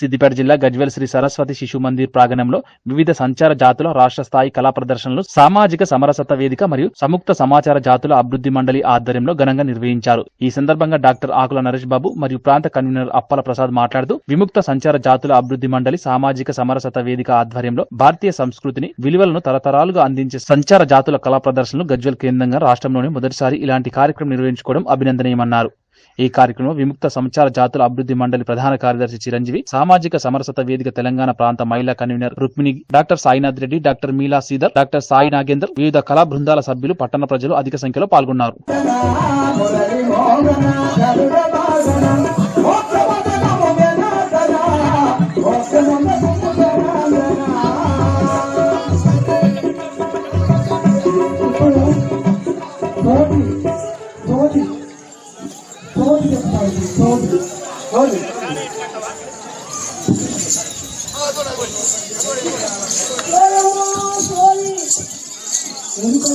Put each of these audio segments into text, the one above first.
సిద్దిపేట జిల్లా గజ్వేల్ శ్రీ సరస్వతి శిశు మందిర్ ప్రాంగణంలో వివిధ సంచార జాతుల రాష్ట్ర స్థాయి కళా ప్రదర్శనలు సామాజిక సమరసత వేదిక మరియు సంయుక్త సమాచార జాతుల అభివృద్ధి మండలి ఆధ్వర్యంలో ఘనంగా నిర్వహించారు. ఈ సందర్భంగా డాక్టర్ ఆకుల నరేష్ బాబు మరియు ప్రాంత కన్వీనర్ అప్పల ప్రసాద్ మాట్లాడుతూ విముక్త సంచార జాతుల అభివృద్ధి మండలి సామాజిక సమరసత వేదిక ఆధ్వర్యంలో భారతీయ సంస్కృతిని విలువలను తరతరాలుగా అందించే సంచార జాతుల కళా ప్రదర్శనలు గజ్వేల్ కేంద్రంగా రాష్ట్రంలోనే మొదటిసారి ఇలాంటి కార్యక్రమం నిర్వహించుకోవడం అభినందనీయమన్నారు. ఈ కార్యక్రమంలో విముక్త సంచార జాతుల అభివృద్ధి మండలి ప్రధాన కార్యదర్శి చిరంజీవి సామాజిక సమరసత వేదిక తెలంగాణ ప్రాంత మహిళా convener Rukmini doctor Sainath Reddy doctor మీలా సీదర్ డాక్టర్ సాయి నాగేందర్ వివిధ కళా బృందాల సభ్యులు పట్టణ ప్రజలు అధిక సంఖ్యలో పాల్గొన్నారు. తోటి చెప్తారు ఎందుకో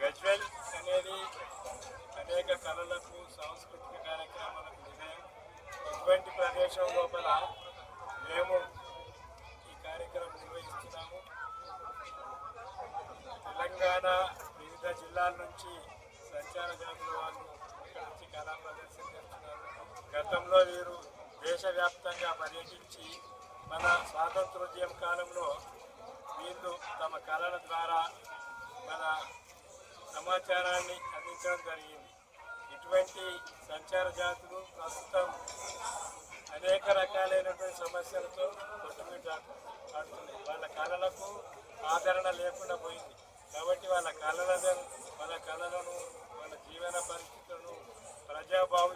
గజ్వెల్ అనేది అనేక కళలకు సాంస్కృతిక కార్యక్రమాలకు నిలయం ఇటువంటి ప్రదేశం లోపల తెలంగాణ వివిధ జిల్లాల నుంచి సంచార జాతుల వాళ్ళు ఇక్కడ వచ్చి కళా ప్రదర్శన చేస్తున్నారు. గతంలో వీరు దేశవ్యాప్తంగా పర్యటించి మన స్వాతంత్రోద్యమ కాలంలో వీళ్ళు తమ కళల ద్వారా మన సమాచారాన్ని అందించడం జరిగింది. ఇటువంటి సంచార జాతులు ప్రస్తుతం అనేక రకాలైనటువంటి సమస్యలతో కొట్టుమిట్టాడుతున్నాయి. వాళ్ళ కళలకు ఆదరణ లేకుండా పోయింది. కాబట్టి వాళ్ళ కళలను వాళ్ళ కళలను వాళ్ళ జీవన పరిస్థితులను ప్రజాభావం